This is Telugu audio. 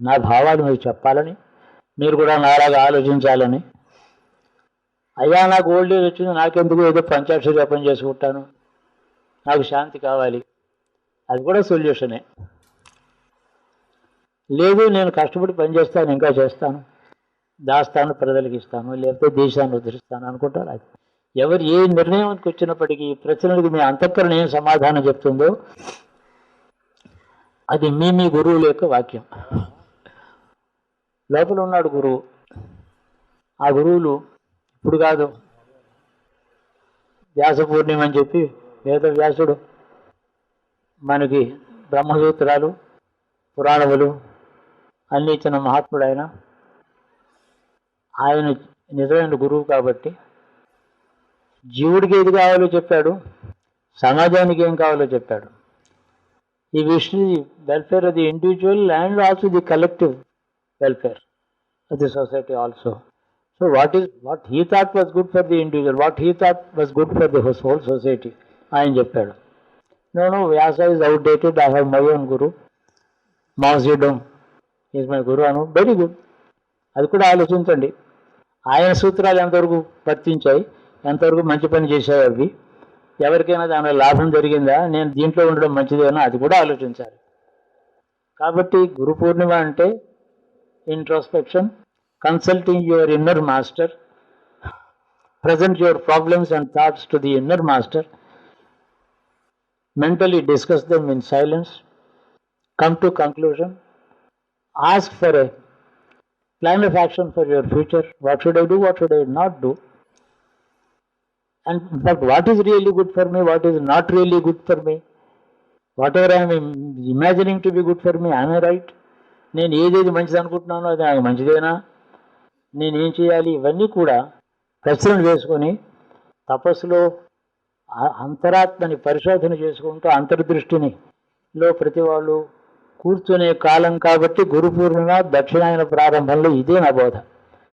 నా భావాలు మీకు చెప్పాలని మీరు కూడా నాలాగా ఆలోచించాలని. అయ్యా నాకు ఓల్డ్ ఏజ్ వచ్చింది నాకెందుకు ఏదో పంచాక్షరి జపం చేసుకుంటాను నాకు శాంతి కావాలి. అది కూడా సొల్యూషనే. లేదు నేను కష్టపడి పని చేస్తాను ఇంకా చేస్తాను. దాస్తాను ప్రజలకు ఇస్తాను లేకపోతే దేశాన్ని ఉద్ధరిస్తాను అనుకుంటారు? అది ఎవరు ఏ నిర్ణయానికి వచ్చినప్పటికీ ఈ ప్రశ్నలకు మీ అంతఃకరణ ఏం సమాధానం చెప్తుందో అది మీ మీ గురువుల యొక్క వాక్యం. లోపల ఉన్నాడు గురువు. ఆ గురువులు ఇప్పుడు కాదు. వ్యాస పూర్ణిమ అని చెప్పి వేద వ్యాసుడు మనకి బ్రహ్మసూత్రాలు పురాణములు అన్ని ఇచ్చిన మహాత్ముడు ఆయన ఆయన నిజమైన గురువు కాబట్టి జీవుడికి ఏది కావాలో చెప్పాడు సమాజానికి ఏం కావాలో చెప్పాడు. ఈ wish the welfare of the individual and also the collective welfare the society also so what is what he thought was good for the individual what he thought was good for the whole society ఆయన చెప్పాడు నేను Vyasa is outdated I have my own guru మాసిడమ్ is my guru అను వెరీ గుడ్ అది కూడా ఆలోచించండి. ఆయన సూత్రాలు ఎంతవరకు వర్తించాయి ఎంతవరకు మంచి పని చేశాయి అవి ఎవరికైనా దాని లాభం జరిగిందా నేను దీంట్లో ఉండడం మంచిదేనా అది కూడా ఆలోచించాలి. కాబట్టి గురు పూర్ణిమ అంటే introspection, consulting your inner master, present your problems and thoughts to the inner master, mentally discuss them in silence, come to conclusion, ask for a plan of action for your future. What should I do? What should I not do? And in fact, what is really good for me? What is not really good for me? Whatever I am imagining to be good for me, am I right? నేను ఏదేది మంచిది అనుకుంటున్నానో అది నాకు మంచిదేనా? నేనేం చేయాలి? ఇవన్నీ కూడా ప్రశ్నలు వేసుకొని తపస్సులో అంతరాత్మని పరిశోధన చేసుకుంటూ అంతర్దృష్టిని లో ప్రతి వాళ్ళు కూర్చునే కాలం కాబట్టి గురు పూర్ణిమ దక్షిణాయన ప్రారంభంలో ఇదే నా బోధ.